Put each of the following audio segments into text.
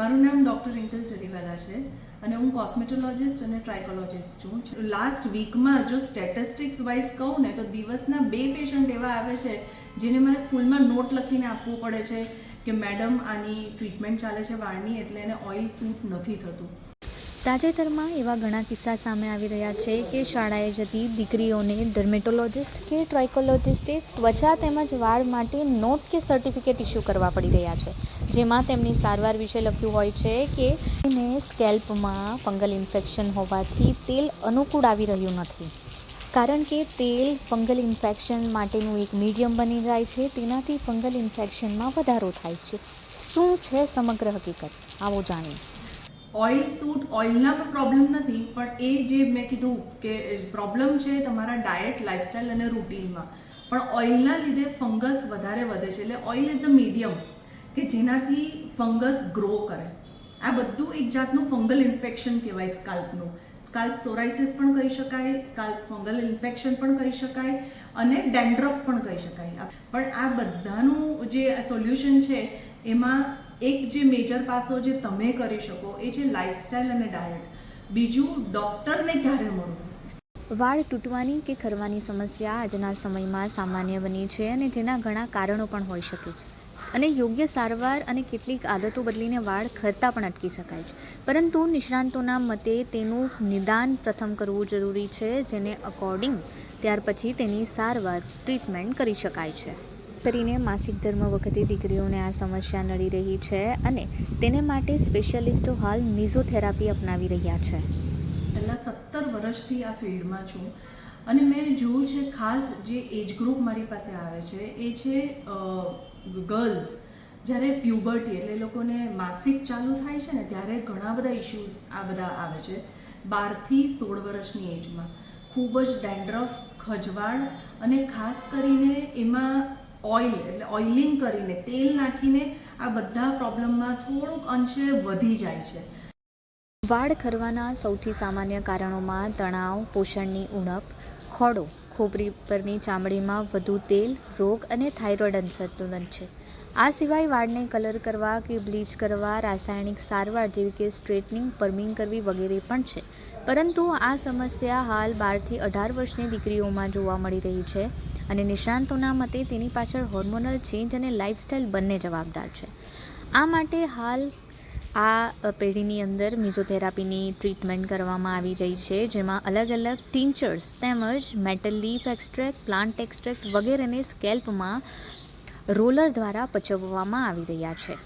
મારું નામ ડૉક્ટર રિંકલ ચરીવાલા છે અને હું કોસ્મેટોલોજિસ્ટ અને ટ્રાયકોલોજિસ્ટ છું. લાસ્ટ વીકમાં જો સ્ટેટિસ્ટિક્સ વાઇઝ કહું ને તો દિવસના બે પેશન્ટ એવા આવે છે જેને મારે સ્કૂલમાં નોટ લખીને આપવું પડે છે કે મેડમ આની ટ્રીટમેન્ટ ચાલે છે, વાળની, એટલે એને ઓઇલ સૂટ નથી થતું. તાજેતરમાં એવા ઘણા કિસ્સા સામે આવી રહ્યા છે કે શાળાએ જતી દીકરીઓને ડર્મેટોલોજિસ્ટ કે ટ્રાઇકોલોજિસ્ટે ત્વચા તેમજ વાળ માટે નોટ કે સર્ટિફિકેટ ઇસ્યુ કરવા પડી રહ્યા છે. જેમાં તેમની સારવાર વિશે લખ્યું હોય છે કે એને સ્કેલ્પમાં ફંગલ ઇન્ફેક્શન હોવાથી તેલ અનુકૂળ આવી રહ્યું નથી. કારણ કે તેલ ફંગલ ઇન્ફેક્શન માટેનું એક મીડિયમ બની જાય છે, તેનાથી ફંગલ ઇન્ફેક્શનમાં વધારો થાય છે. શું છે સમગ્ર હકીકત? આવો જાણીએ. ઓઇલ સૂટ, ઓઇલના પણ પ્રોબ્લેમ નથી, પણ એ જે મેં કીધું કે પ્રોબ્લેમ છે તમારા ડાયટ લાઇફસ્ટાઇલ અને રૂટીનમાં પણ ઓઇલના લીધે ફંગસ વધારે વધે છે. એટલે ઓઇલ ઇઝ ધ મીડિયમ કે જેનાથી ફંગસ ગ્રો કરે. આ બધું એક જાતનું ફંગલ ઇન્ફેક્શન કહેવાય સ્કાલ્પનું સ્કાલ્પ સોરાઇસિસ પણ કહી શકાય સ્કાલ્પ ફંગલ ઇન્ફેક્શન પણ કહી શકાય અને ડેન્ડ્રફ પણ કહી શકાય. પણ આ બધાનું જે સોલ્યુશન છે, એમાં એક જે મેજર પાસો જે તમે કરી શકો એ છે લાઇફસ્ટાઇલ અને ડાયટ બીજું ડૉક્ટરને ક્યારે મળવું? વાળ તૂટવાની કે ખરવાની સમસ્યા આજના સમયમાં સામાન્ય બની છે અને જેના ઘણા કારણો પણ હોઈ શકે છે. અને યોગ્ય સારવાર અને કેટલીક આદતો બદલીને વાળ ખરતા પણ અટકી શકાય છે. પરંતુ નિષ્ણાંતોના મતે તેનું નિદાન પ્રથમ કરવું જરૂરી છે જેને અકોર્ડિંગ ત્યાર પછી તેની સારવાર ટ્રીટમેન્ટ કરી શકાય છે. કરીને માસિક ધર્મ વખતે દીકરીઓને આ સમસ્યા નડી રહી છે અને તેને માટે સ્પેશિયાલિસ્ટો હાલ મિઝોથેરાપી અપનાવી રહ્યા છે. છેલ્લા સત્તર વર્ષથી આ ફિલ્ડમાં છું અને મેં જોયું છે ખાસ જે એજ ગ્રુપ મારી પાસે આવે છે એ છે ગર્લ્સ. જ્યારે પ્યુબર્ટી એટલે લોકોને માસિક ચાલુ થાય છે ને ત્યારે ઘણા બધા ઇશ્યુઝ આ બધા આવે છે બારથી સોળ વર્ષની એજમાં. ખૂબ જ ડેન્ડ્રફ, ખજવાળ અને ખાસ કરીને એમાં ઓઇલ, એટલે ઓઇલિંગ કરીને, તેલ નાખીને આ બધા પ્રોબ્લેમમાં થોડુંક અંશે વધી જાય છે. વાળ ખરવાના સૌથી સામાન્ય કારણોમાં તણાવ, પોષણની ઉણપ, ખોડો ખોપરી પરની ચામડીમાં વધુ તેલ, રોગ અને થાઇરોઇડ અસંતુલન છે. આ સિવાય વાળને કલર કરવા કે બ્લીચ કરવા, રાસાયણિક સારવાર જેવી કે સ્ટ્રેટનિંગ, પરમિંગ કરવી વગેરે પણ છે. પરંતુ આ સમસ્યા હાલ બારથી અઢાર વર્ષની દીકરીઓમાં જોવા મળી રહી છે અને નિષ્ણાંતોના મતે તેની પાછળ હોર્મોનલ ચેન્જ અને લાઇફસ્ટાઇલ બંને જવાબદાર છે. આ માટે હાલ આ પેઢીની અંદર મિઝોથેરાપીની ટ્રીટમેન્ટ કરવામાં આવી રહી છે, જેમાં અલગ અલગ ટીંચર્સ તેમજ metal leaf extract, plant extract વગેરેને સ્કેલ્પમાં રોલર દ્વારા પચવવામાં આવી રહ્યા છે.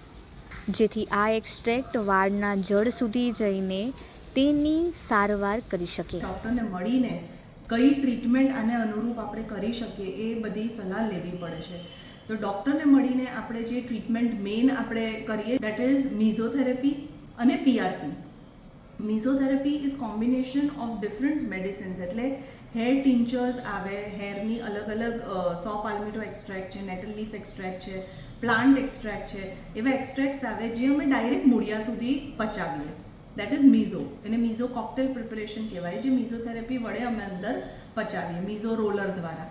જેથી આ એક્સ્ટ્રેક્ટ વાળના જડ સુધી જઈને તેની સારવાર કરી શકે. ડૉક્ટરને મળીને કઈ ટ્રીટમેન્ટ આને અનુરૂપ આપણે કરી શકીએ એ બધી સલાહ લેવી પડે છે. તો ડૉક્ટરને મળીને આપણે જે ટ્રીટમેન્ટ મેઇન આપણે કરીએ દેટ ઇઝ મિઝોથેરેપી અને PRP mesotherapy is combination of different medicines એટલે હેર ટિન્ચર્સ આવે હેરની અલગ અલગ સો પાલ્મિટો એક્સ્ટ્રેક્ટ છે નેટલ લીફ એક્સ્ટ્રેક્ટ છે પ્લાન્ટ એક્સ્ટ્રેક્ટ છે, એવા એક્સ્ટ્રેક્ટ્સ આવે જે અમે ડાયરેક્ટ મૂળિયા સુધી પચાવીએ. દેટ ઇઝ મિઝો એને મિઝો કોકટેલ પ્રિપરેશન કહેવાય, જે મિઝોથેરેપી વડે અમે અંદર પચાવીએ મિઝો રોલર દ્વારા.